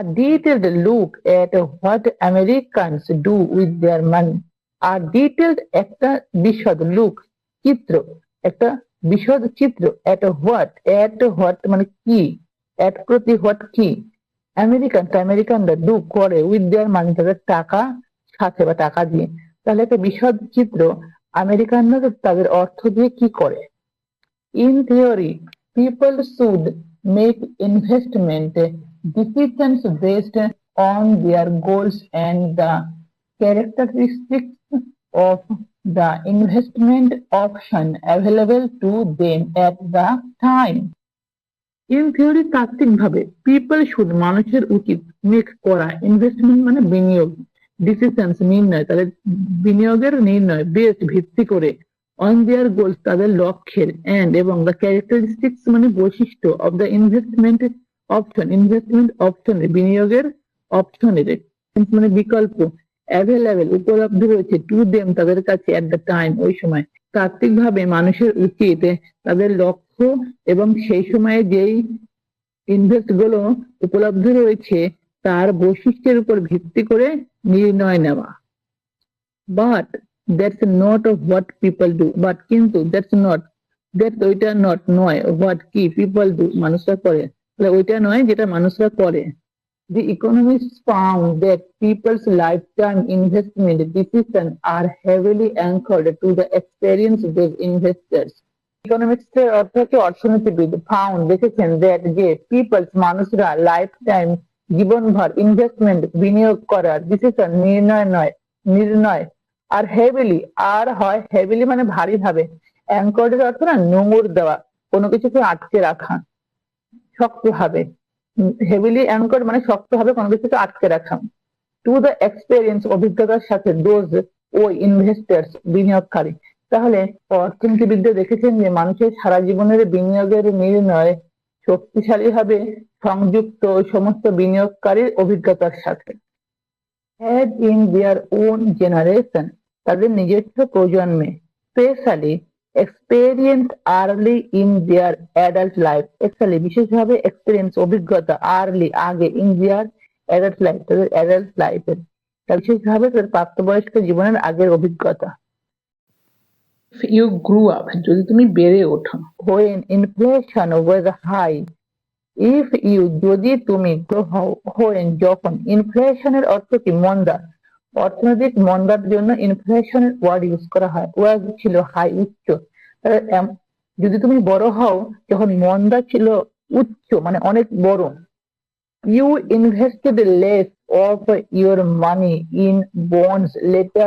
A detailed look at what Americans do with their money. আর detailed একটা বিশদ look চিত্র। একটা বিশদ চিত্র এট হোয়াট এট হোয়াট মানে কি? এট প্রতি হোয়াট কি? আমেরিকান আমেরিকানরা ডু করে উইথ দেয়ার মানি তাদের টাকা সাথে বা টাকা দিয়ে। তাহলে একটা বিশদ চিত্র আমেরিকানরা তাদের অর্থ দিয়ে কি করে? In theory people should make investment decisions based on their goals and the characteristics of the investment option available to them at the time. In theory তাত্ত্বিক ভাবে পিপল শুড মানুষের উচিত মেক করা ইনভেস্টমেন্ট মানে বিনিয়োগ ডিসিশনস নির্ণয় তাদের বিনিয়োগের নির্ণয় বেস্ট ভিত্তি করে অন দেয়ার গোলস তাদের লক্ষ্যের এন্ড এবং দ্য ক্যারেক্টারিস্টিক্স মানে বৈশিষ্ট্য of the investment option investment অপশনের বিনিয়োগের অপশনের মানে বিকল্প অ্যাভেলেবেল উপলব্ধ রয়েছে টু দেম তাদের কাছে এট দ্য টাইম ওই সময়। তাত্ত্বিক ভাবে মানুষের উচিত তাদের লক্ষ্য এবং সেই সময়ে যেই ইনভেস্টগুলো উপলব্ধ রয়েছে, তার বৈশিষ্ট্যের উপর ভিত্তি করে নির্ণয় নেওয়া। But that's not of what people do but কিন্তু দ্যাটস নট দ্যাট ওইটা নট নয় হোয়াট কি পিপল ডু মানুষরা করে। ওইটা নয় যেটা মানুষরা করে। The economists found that people's lifetime investment decisions are heavily anchored to the experience of those investors. Economics এর অর্থ হচ্ছে অর্থনীতিবিদ ফাউন্ড দেখেছেন দ্যাট যে পিপলস মানুষরা লাইফ টাইম জীবনভর ইনভেস্টমেন্ট বিনিয়োগ করার ডিসিশন নির্ণয় নয়, নির্ণয় আর হেভিলি আর হয় হেভিলি মানে ভারী ভাবে। অ্যাঙ্কর্ডের অর্থ না নোংর দেওয়া, কোনো কিছুকে আটকে রাখা। শক্তভাবে হেভিলি অ্যাঙ্কর মানে শক্তভাবে কোনো কিছুকে আটকে রাখা। টু দ্য এক্সপেরিয়েন্স অভিজ্ঞতার সাথে ডোজ ওই ইনভেস্টার্স বিনিয়োগকারী। তাহলে, অর্থনীতিবিদরা দেখেছেন যে মানুষের সারা জীবনের বিনিয়োগের নির্ণয় শক্তিশালী ভাবে সংযুক্ত সমস্ত বিনিয়োগকারীর অভিজ্ঞতার সাথে। Had in their own generation তাদের নিজস্ব প্রজন্মে specially experience early in their adult life specially বিশেষভাবে এক্সপেরিয়েন্স অভিজ্ঞতা আর্লি আগে ইন দেয়ার অ্যাডাল্ট লাইফ তাদের অ্যাডাল্ট লাইফের বিশেষভাবে তাদের প্রাপ্তবয়স্ক জীবনের আগের অভিজ্ঞতা। ইউ গ্রু আপ যদি তুমি বেড়ে ওঠো। When inflation was high if you যদি তুমি গ্রো হও হোয়েন যখন ইনফ্লেশনের অর্থ কি মন্দা অর্থনৈতিক মন্দার জন্য ইনফ্লেশনের ওয়ার্ড ইউজ করা হয়। ওয়ার্ড ছিল হাই উচ্চ। যদি তুমি বড় হও, যখন মন্দা ছিল উচ্চ মানে অনেক বড় you invested less of your money in bonds later